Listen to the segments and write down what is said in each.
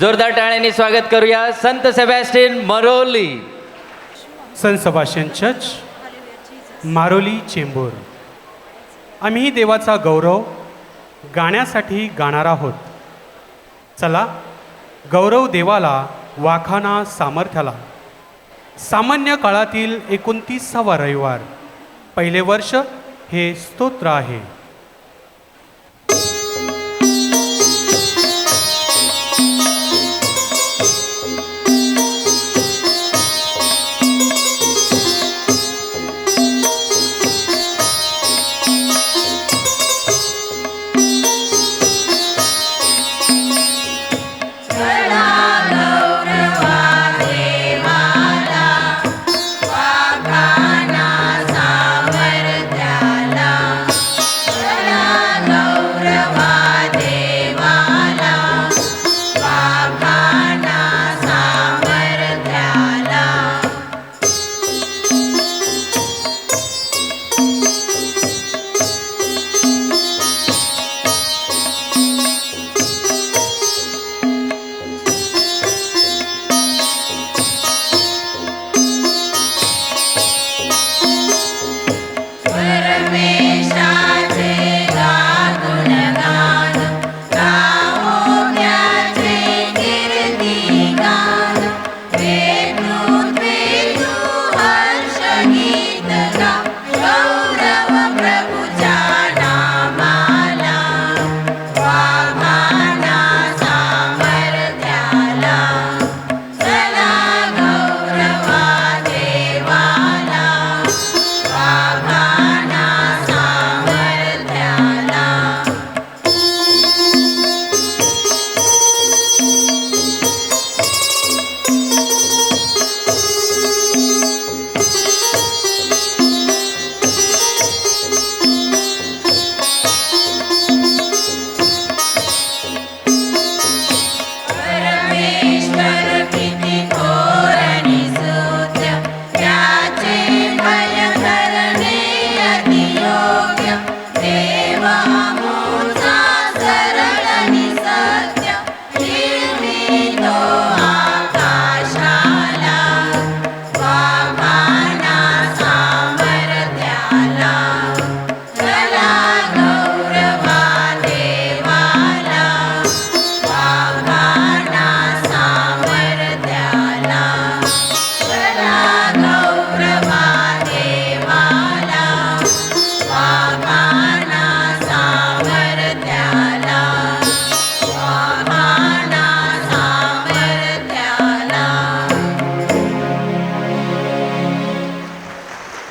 जोरदार टाळ्यांनी स्वागत करूया संत सेबॅस्टिन मरोली. संत सबाशियन चर्च मारोली चेंबूर. आम्ही देवाचा गौरव गाण्यासाठी गाणार आहोत. चला गौरव देवाला वाखाना सामर्थ्याला. सामान्य काळातील एकोणतीसावा रविवार. पहिले वर्ष हे स्तोत्र आहे.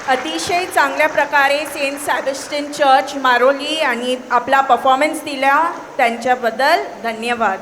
अतिशय चांगल्या प्रकारे सेंट सॅबेस्टिन चर्च मारोली आणि आपला परफॉर्मन्स दिला. त्यांच्याबद्दल धन्यवाद.